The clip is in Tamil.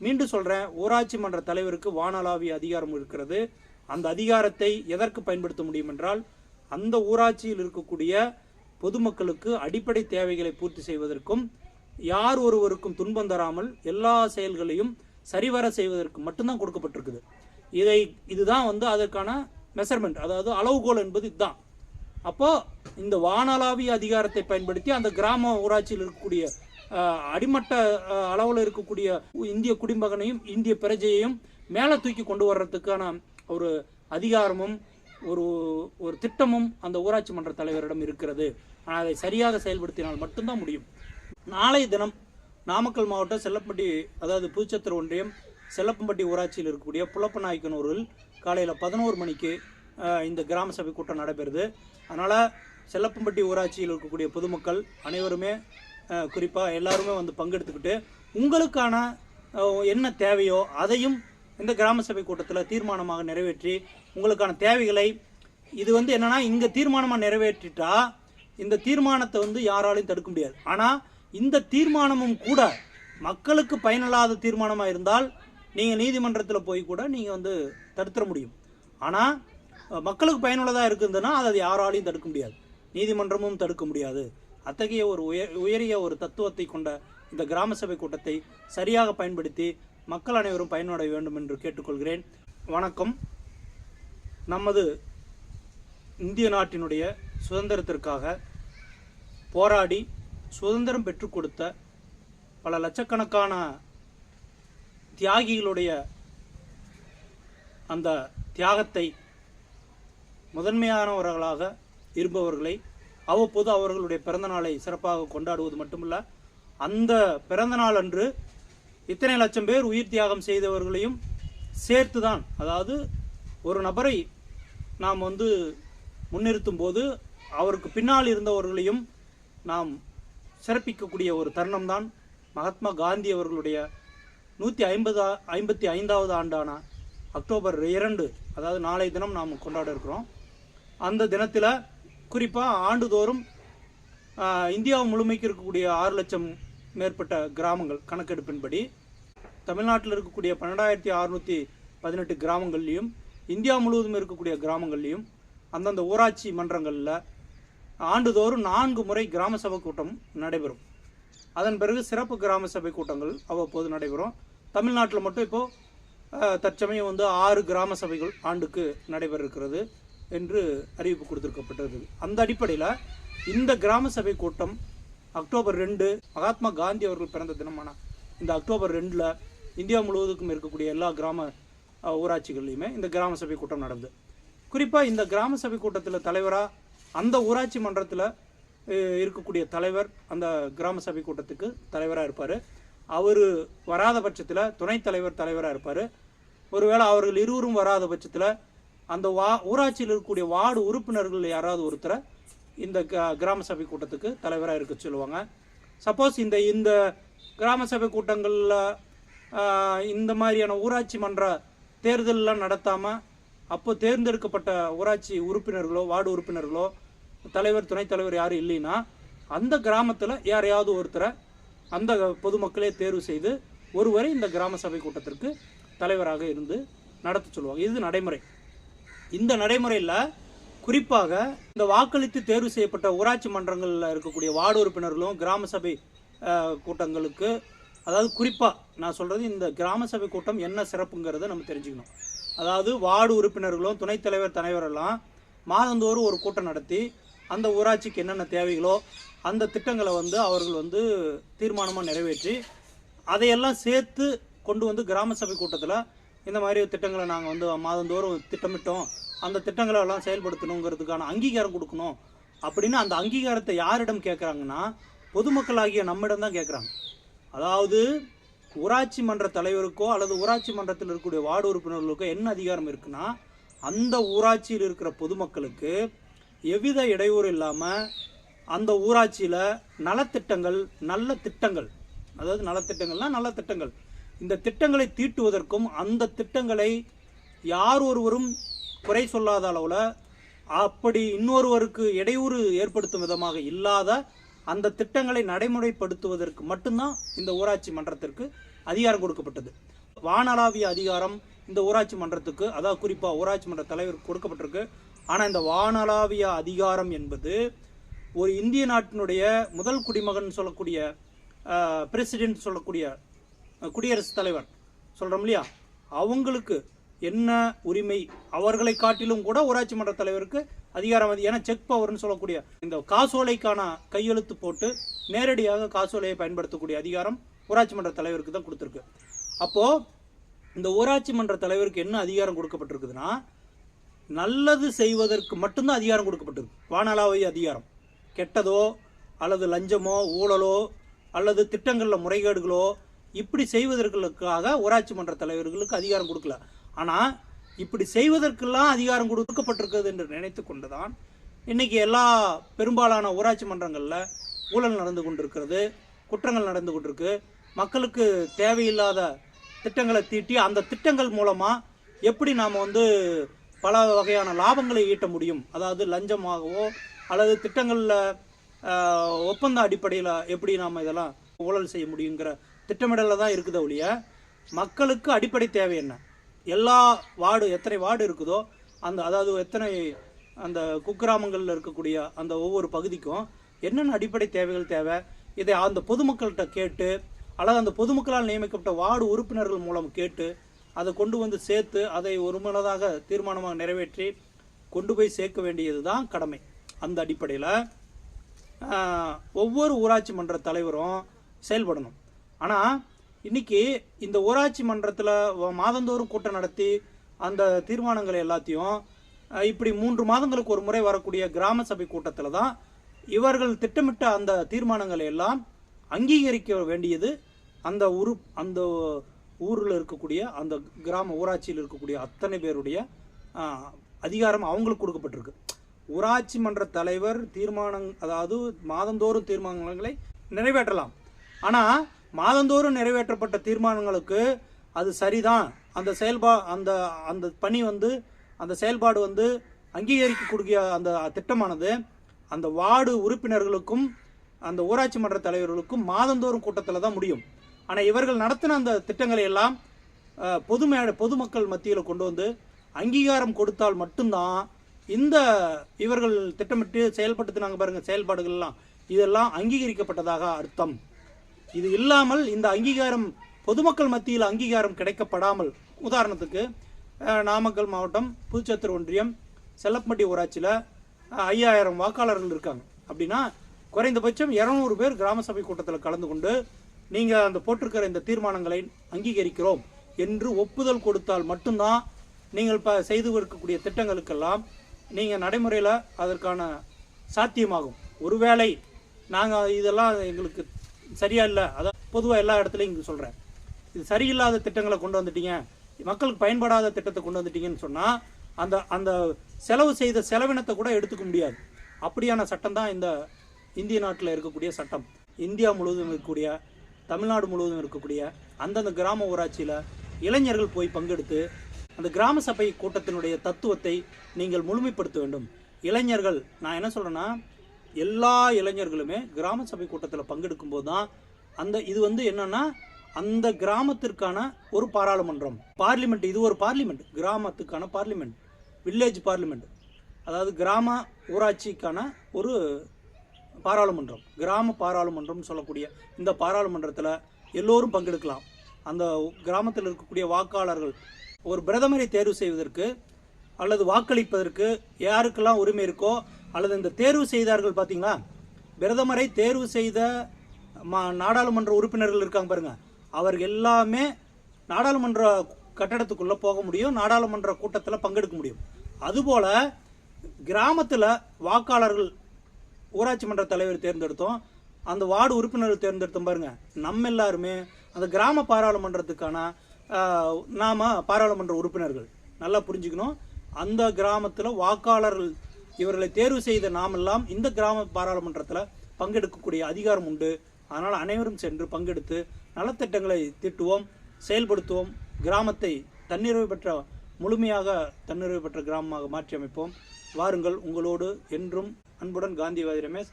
மீண்டும் சொல்றேன் ஊராட்சி மன்ற தலைவருக்கு வானளாவிய அதிகாரம் இருக்கிறது. அந்த அதிகாரத்தை எதற்கு பயன்படுத்த முடியும் என்றால் அந்த ஊராட்சியில் இருக்கக்கூடிய பொதுமக்களுக்கு அடிப்படை தேவைகளை பூர்த்தி செய்வதற்கும் யார் ஒருவருக்கும் துன்பம் தராமல் எல்லா செயல்களையும் சரிவர செய்வதற்கு மட்டும்தான் கொடுக்கப்பட்டிருக்குது. இதை இதுதான் வந்து அதற்கான மெஷர்மெண்ட் அதாவது அளவுகோல் என்பது இதுதான். அப்போ இந்த வானளாவிய அதிகாரத்தை பயன்படுத்தி அந்த கிராம ஊராட்சியில் இருக்கக்கூடிய அடிமட்ட அளவில் இருக்கக்கூடிய இந்திய குடிமகனையும் இந்திய பிரஜையையும் மேலே தூக்கி கொண்டு வர்றதுக்கான ஒரு அதிகாரமும் ஒரு ஒரு திட்டமும் அந்த ஊராட்சி மன்ற தலைவரிடம் இருக்கிறது. ஆனால் அதை சரியாக செயல்படுத்தினால் மட்டும்தான் முடியும். நாளைய தினம் நாமக்கல் மாவட்டம் செல்லப்பட்டி அதாவது புதுச்சத்திர ஒன்றியம் செல்லப்பம்பட்டி ஊராட்சியில் இருக்கக்கூடிய புலப்பநாயக்கனூரில் காலையில் பதினோரு மணிக்கு இந்த கிராம சபை கூட்டம் நடைபெறுது. அதனால் செல்லப்பம்பட்டி ஊராட்சியில் இருக்கக்கூடிய பொதுமக்கள் அனைவருமே குறிப்பாக எல்லாருமே வந்து பங்கெடுத்துக்கிட்டு உங்களுக்கான என்ன தேவையோ அதையும் இந்த கிராம சபை கூட்டத்தில் தீர்மானமாக நிறைவேற்றி உங்களுக்கான தேவைகளை இது வந்து என்னென்னா இங்கே தீர்மானமாக நிறைவேற்றிட்டா இந்த தீர்மானத்தை வந்து யாராலையும் தடுக்க முடியாது. ஆனால் இந்த தீர்மானமும் கூட மக்களுக்கு பயனில்லாத தீர்மானமாக இருந்தால் நீங்கள் நீதிமன்றத்தில் போய் கூட நீங்கள் வந்து தடுத்துட முடியும். ஆனால் மக்களுக்கு பயனுள்ளதாக இருக்குதுன்னா அதை யாராலையும் தடுக்க முடியாது. நீதிமன்றமும் தடுக்க முடியாது. அத்தகைய ஒரு உயர் உயரிய ஒரு தத்துவத்தை கொண்ட இந்த கிராம சபை கூட்டத்தை சரியாக பயன்படுத்தி மக்கள் அனைவரும் பயனடைய வேண்டும் என்று கேட்டுக்கொள்கிறேன். வணக்கம். நமது இந்திய நாட்டினுடைய சுதந்திரத்திற்காக போராடி சுதந்திரம் பெற்றுக் கொடுத்த பல லட்சக்கணக்கான தியாகிகளுடைய அந்த தியாகத்தை முதன்மையானவர்களாக இருப்பவர்களை அவ்வப்போது அவர்களுடைய பிறந்தநாளை சிறப்பாக கொண்டாடுவது மட்டுமல்ல அந்த பிறந்தநாள் அன்று இத்தனை லட்சம் பேர் உயிர் தியாகம் செய்தவர்களையும் சேர்த்து தான் அதாவது ஒரு நபரை நாம் வந்து முன்னிறுத்தும் போது அவருக்கு பின்னால் இருந்தவர்களையும் நாம் சிறப்பிக்கக்கூடிய ஒரு தருணம் தான் மகாத்மா காந்தி அவர்களுடைய நூற்றி ஐம்பது ஐம்பத்தி ஐந்தாவது ஆண்டான அக்டோபர் இரண்டு அதாவது நாளை தினம் நாம் கொண்டாட இருக்கிறோம். அந்த தினத்தில் குறிப்பாக ஆண்டுதோறும் இந்தியா முழுமைக்கு இருக்கக்கூடிய ஆறு லட்சம் மேற்பட்ட கிராமங்கள் கணக்கெடுப்பின்படி தமிழ்நாட்டில் இருக்கக்கூடிய பன்னெண்டாயிரத்தி அறுநூற்றி பதினெட்டு கிராமங்கள்லேயும் இந்தியா முழுவதும் இருக்கக்கூடிய கிராமங்கள்லேயும் அந்தந்த ஊராட்சி மன்றங்களில் ஆண்டுதோறும் நான்கு முறை கிராம சபை கூட்டம் நடைபெறும். அதன் பிறகு சிறப்பு கிராம சபை கூட்டங்கள் அவ்வப்போது நடைபெறும். தமிழ்நாட்டில் மட்டும் இப்போ தற்சமயம் வந்து ஆறு கிராம சபைகள் ஆண்டுக்கு நடைபெற இருக்கிறது என்று அறிவிப்பு கொடுத்திருக்கப்பட்டது. அந்த அடிப்படையில் இந்த கிராம சபை கூட்டம் அக்டோபர் ரெண்டு மகாத்மா காந்தி அவர்கள் பிறந்த தினமான இந்த அக்டோபர் ரெண்டில் இந்தியா முழுவதுக்கும் இருக்கக்கூடிய எல்லா கிராம ஊராட்சிகள்லையுமே இந்த கிராம சபை கூட்டம் நடந்தது. குறிப்பாக இந்த கிராம சபை கூட்டத்தில் தலைவராக அந்த ஊராட்சி மன்றத்தில் இருக்கக்கூடிய தலைவர் அந்த கிராம சபை கூட்டத்துக்கு தலைவராக இருப்பார். அவர் வராத பட்சத்தில் துணைத் தலைவர் தலைவராக இருப்பார். ஒருவேளை அவர்கள் இருவரும் வராத பட்சத்தில் அந்த வா ஊராட்சியில் இருக்கக்கூடிய வார்டு உறுப்பினர்கள் யாராவது ஒருத்தரை இந்த க- கிராம சபை கூட்டத்துக்கு தலைவராக இருக்க சொல்லுவாங்க. சப்போஸ் இந்த இந்த கிராம சபை கூட்டங்களில் இந்த மாதிரியான ஊராட்சி மன்ற தேர்தலெலாம் நடத்தாமல் அப்போ தேர்ந்தெடுக்கப்பட்ட ஊராட்சி உறுப்பினர்களோ வார்டு உறுப்பினர்களோ தலைவர் துணைத் தலைவர் யாரும் இல்லைன்னா அந்த கிராமத்தில் யாரையாவது ஒருத்தரை அந்த பொதுமக்களே தேர்வு செய்து ஒருவரை இந்த கிராம சபை கூட்டத்திற்கு தலைவராக இருந்து நடத்த சொல்லுவாங்க. இது நடைமுறை. இந்த நடைமுறையில் குறிப்பாக இந்த வாக்களித்து தேர்வு செய்யப்பட்ட ஊராட்சி மன்றங்களில் இருக்கக்கூடிய வார்டு உறுப்பினர்களும் கிராம சபை கூட்டங்களுக்கு அதாவது குறிப்பாக நான் சொல்கிறது இந்த கிராம சபை கூட்டம் என்ன சிறப்புங்கிறத நம்ம தெரிஞ்சுக்கணும். அதாவது வார்டு உறுப்பினர்களும் துணைத் தலைவர் தலைவரெல்லாம் மாதந்தோறும் ஒரு கூட்டம் நடத்தி அந்த ஊராட்சிக்கு என்னென்ன தேவைகளோ அந்த திட்டங்களை வந்து அவர்கள் வந்து தீர்மானமாக நிறைவேற்றி அதையெல்லாம் சேர்த்து கொண்டு வந்து கிராம சபை கூட்டத்தில் இந்த மாதிரி திட்டங்களை நாங்கள் வந்து மாதந்தோறும் திட்டமிட்டோம். அந்த திட்டங்களை எல்லாம் செயல்படுத்தணுங்கிறதுக்கான அங்கீகாரம் கொடுக்கணும் அப்படின்னு அந்த அங்கீகாரத்தை யாரிடம் கேட்குறாங்கன்னா பொதுமக்களாகிய நம்மிடம் தான் கேட்குறாங்க அதாவது ஊராட்சி மன்ற தலைவருக்கோ அல்லது ஊராட்சி மன்றத்தில் இருக்கக்கூடிய வார்டு உறுப்பினர்களுக்கோ என்ன அதிகாரம் இருக்குன்னா அந்த ஊராட்சியில் இருக்கிற பொதுமக்களுக்கு எவ்வித இடையூறு இல்லாமல் அந்த ஊராட்சியில் நலத்திட்டங்கள் நல்ல திட்டங்கள் அதாவது நலத்திட்டங்கள்னா நல்ல திட்டங்கள். இந்த திட்டங்களை தீட்டுவதற்கும் அந்த திட்டங்களை யார் ஒருவரும் குறை சொல்லாத அளவில் அப்படி இன்னொருவருக்கு இடையூறு ஏற்படுத்தும் விதமாக இல்லாத அந்த திட்டங்களை நடைமுறைப்படுத்துவதற்கு மட்டும்தான் இந்த ஊராட்சி மன்றத்திற்கு அதிகாரம் கொடுக்கப்பட்டது. வானளாவிய அதிகாரம் இந்த ஊராட்சி மன்றத்துக்கு அதாவது குறிப்பாக ஊராட்சி மன்ற தலைவருக்கு கொடுக்கப்பட்டிருக்கு. ஆனால் இந்த வானளாவிய அதிகாரம் என்பது ஒரு இந்திய நாட்டினுடைய முதல் குடிமகன் சொல்லக்கூடிய பிரசிடென்ட் சொல்லக்கூடிய குடியரசுத் தலைவர் சொல்கிறோம் இல்லையா? அவங்களுக்கு என்ன உரிமை அவர்களை காட்டிலும் கூட ஊராட்சி மன்ற தலைவருக்கு அதிகாரம் அது ஏன்னா செக் பவர்னு சொல்லக்கூடிய இந்த காசோலைக்கான கையெழுத்து போட்டு நேரடியாக காசோலையை பயன்படுத்தக்கூடிய அதிகாரம் ஊராட்சி மன்ற தலைவருக்கு தான் கொடுத்துருக்கு. அப்போது இந்த ஊராட்சி மன்ற தலைவருக்கு என்ன அதிகாரம் கொடுக்கப்பட்டிருக்குதுன்னா நல்லது செய்வதற்கு மட்டும்தான் அதிகாரம் கொடுக்கப்பட்டிருக்கு. வானலாவை அதிகாரம். கெட்டதோ அல்லது லஞ்சமோ ஊழலோ அல்லது திட்டங்களில் முறைகேடுகளோ இப்படி செய்வதற்காக ஊராட்சி மன்ற தலைவர்களுக்கு அதிகாரம் கொடுக்கல. ஆனால் இப்படி செய்வதற்கெல்லாம் அதிகாரம் கொடுக்கப்பட்டிருக்கிறது என்று நினைத்து கொண்டுதான் இன்னைக்கு எல்லா பெரும்பாலான ஊராட்சி மன்றங்களில் ஊழல் நடந்து கொண்டிருக்கிறது குற்றங்கள் நடந்து கொண்டிருக்கு. மக்களுக்கு தேவையில்லாத திட்டங்களை தீட்டி அந்த திட்டங்கள் மூலமாக எப்படி நாம் வந்து பல வகையான லாபங்களை ஈட்ட முடியும்? அதாவது லஞ்சமாகவோ அல்லது திட்டங்களில் ஒப்பந்த அடிப்படையில் எப்படி நாம் இதெல்லாம் ஊழல் செய்ய முடியுங்கிற திட்டமிடலில் தான் இருக்குது ஒழிய மக்களுக்கு அடிப்படை தேவை என்ன? எல்லா வார்டு எத்தனை வார்டு இருக்குதோ அந்த அதாவது எத்தனை அந்த குக்கிராமங்களில் இருக்கக்கூடிய அந்த ஒவ்வொரு பகுதிக்கும் என்னென்ன அடிப்படை தேவைகள் தேவை இதை அந்த பொதுமக்கள்கிட்ட கேட்டு அல்லது அந்த பொதுமக்களால் நியமிக்கப்பட்ட வார்டு உறுப்பினர்கள் மூலம் கேட்டு அதை கொண்டு வந்து சேர்த்து அதை ஒருமனதாக தீர்மானமாக நிறைவேற்றி கொண்டு போய் சேர்க்க வேண்டியது தான் கடமை. அந்த அடிப்படையில் ஒவ்வொரு ஊராட்சி மன்ற தலைவரும் செயல்படணும். ஆனால் இன்னைக்கு இந்த ஊராட்சி மன்றத்தில் மாதந்தோறும் கூட்டம் நடத்தி அந்த தீர்மானங்களை எல்லாத்தையும் இப்படி மூன்று மாதங்களுக்கு ஒரு முறை வரக்கூடிய கிராம சபை கூட்டத்தில் தான் இவர்கள் திட்டமிட்ட அந்த தீர்மானங்களை எல்லாம் அங்கீகரிக்க வேண்டியது அந்த உரு அந்த ஊரில் இருக்கக்கூடிய அந்த கிராம ஊராட்சியில் இருக்கக்கூடிய அத்தனை பேருடைய அதிகாரம் அவங்களுக்கு கொடுக்கப்பட்டிருக்கு. ஊராட்சி மன்ற தலைவர் தீர்மானம் அதாவது மாதந்தோறும் தீர்மானங்களை நிறைவேற்றலாம். ஆனால் மாதந்தோறும் நிறைவேற்றப்பட்ட தீர்மானங்களுக்கு அது சரிதான். அந்த செயல்பா அந்த அந்த பணி வந்து அந்த செயல்பாடு வந்து அங்கீகரிக்கக்கூடிய அந்த திட்டமானது அந்த வார்டு உறுப்பினர்களுக்கும் அந்த ஊராட்சி மன்ற தலைவர்களுக்கும் மாதந்தோறும் கூட்டத்தில் தான் முடியும். ஆனால் இவர்கள் நடத்தின அந்த திட்டங்களை எல்லாம் பொது பொதுமக்கள் மத்தியில் கொண்டு வந்து அங்கீகாரம் கொடுத்தால் மட்டும்தான் இந்த இவர்கள் திட்டமிட்டு செயல்படுத்தினாங்க பாருங்கள் செயல்பாடுகள்லாம். இதெல்லாம் அங்கீகரிக்கப்பட்டதாக அர்த்தம். இது இல்லாமல் இந்த அங்கீகாரம் பொதுமக்கள் மத்தியில் அங்கீகாரம் கிடைக்கப்படாமல் உதாரணத்துக்கு நாமக்கல் மாவட்டம் புதுச்சத்திர ஒன்றியம் செல்லப்பட்டி ஊராட்சியில் ஐயாயிரம் வாக்காளர்கள் இருக்காங்க. அப்படின்னா குறைந்தபட்சம் இரநூறு பேர் கிராம சபை கூட்டத்தில் கலந்து கொண்டு நீங்கள் அந்த போட்டிருக்கிற இந்த தீர்மானங்களை அங்கீகரிக்கிறோம் என்று ஒப்புதல் கொடுத்தால் மட்டும்தான் நீங்கள் இப்போ செய்து இருக்கக்கூடிய திட்டங்களுக்கெல்லாம் நீங்கள் நடைமுறையில் அதற்கான சாத்தியமாகும். ஒருவேளை நாங்கள் இதெல்லாம் எங்களுக்கு சரியா இல்லை அதான் பொதுவாக எல்லா இடத்துலையும் இங்கே சொல்கிறேன் இது சரியில்லாத திட்டங்களை கொண்டு வந்துட்டீங்க. மக்களுக்கு பயன்படாத திட்டத்தை கொண்டு வந்துட்டீங்கன்னு சொன்னால் அந்த அந்த செலவு செய்த செலவினத்தை கூட எடுத்துக்க முடியாது. அப்படியான சட்டம் தான் இந்த இந்திய நாட்டில் இருக்கக்கூடிய சட்டம். இந்தியா முழுவதும் இருக்கக்கூடிய தமிழ்நாடு முழுவதும் இருக்கக்கூடிய அந்தந்த கிராம ஊராட்சியில் இளைஞர்கள் போய் பங்கெடுத்து அந்த கிராம சபை கூட்டத்தினுடைய தத்துவத்தை நீங்கள் முழுமைப்படுத்த வேண்டும். இளைஞர்கள் நான் என்ன சொல்கிறேன்னா எல்லா இளைஞர்களுமே கிராம சபை கூட்டத்தில் பங்கெடுக்கும் போது தான் அந்த இது வந்து என்னன்னா அந்த கிராமத்திற்கான ஒரு பாராளுமன்றம். பார்லிமெண்ட் இது ஒரு பார்லிமெண்ட். கிராமத்துக்கான பார்லிமெண்ட். Village parliament. அதாவது கிராம ஊராட்சிக்கான ஒரு பாராளுமன்றம். கிராம பாராளுமன்றம்னு சொல்லக்கூடிய இந்த பாராளுமன்றத்தில் எல்லோரும் பங்கெடுக்கலாம். அந்த கிராமத்தில் இருக்கக்கூடிய வாக்காளர்கள் ஒரு பிரதமரை தேர்வு செய்வதற்கு அல்லது வாக்களிப்பதற்கு யாருக்கெல்லாம் உரிமை இருக்கோ அல்லது இந்த தேர்வு செய்தார்கள் பார்த்தீங்களா பிரதமரை தேர்வு செய்த மா நாடாளுமன்ற உறுப்பினர்கள் இருக்காங்க பாருங்க. அவர் எல்லாமே நாடாளுமன்ற கட்டடத்துக்குள்ளே போக முடியும் நாடாளுமன்ற கூட்டத்தில் பங்கெடுக்க முடியும். அதுபோல் கிராமத்தில் வாக்காளர்கள் ஊராட்சி மன்ற தலைவர் தேர்ந்தெடுத்தோம். அந்த வார்டு உறுப்பினர்கள் தேர்ந்தெடுத்தோம் பாருங்கள் நம்ம எல்லாருமே அந்த கிராம பாராளுமன்றத்துக்கான நாம் பாராளுமன்ற உறுப்பினர்கள். நல்லா புரிஞ்சுக்கணும். அந்த கிராமத்தில் வாக்காளர்கள் இவர்களை தேர்வு செய்த நாமெல்லாம் இந்த கிராம பாராளுமன்றத்தில் பங்கெடுக்கக்கூடிய அதிகாரம் உண்டு. அதனால் அனைவரும் சென்று பங்கெடுத்து நலத்திட்டங்களை தீட்டுவோம் செயல்படுத்துவோம். கிராமத்தை தன்னிறைவு பெற்ற முழுமையாக தன்னிறைவு பெற்ற கிராமமாக மாற்றி அமைப்போம். வாருங்கள் உங்களோடு என்றும் அன்புடன் காந்திவாதி ரமேஷ்.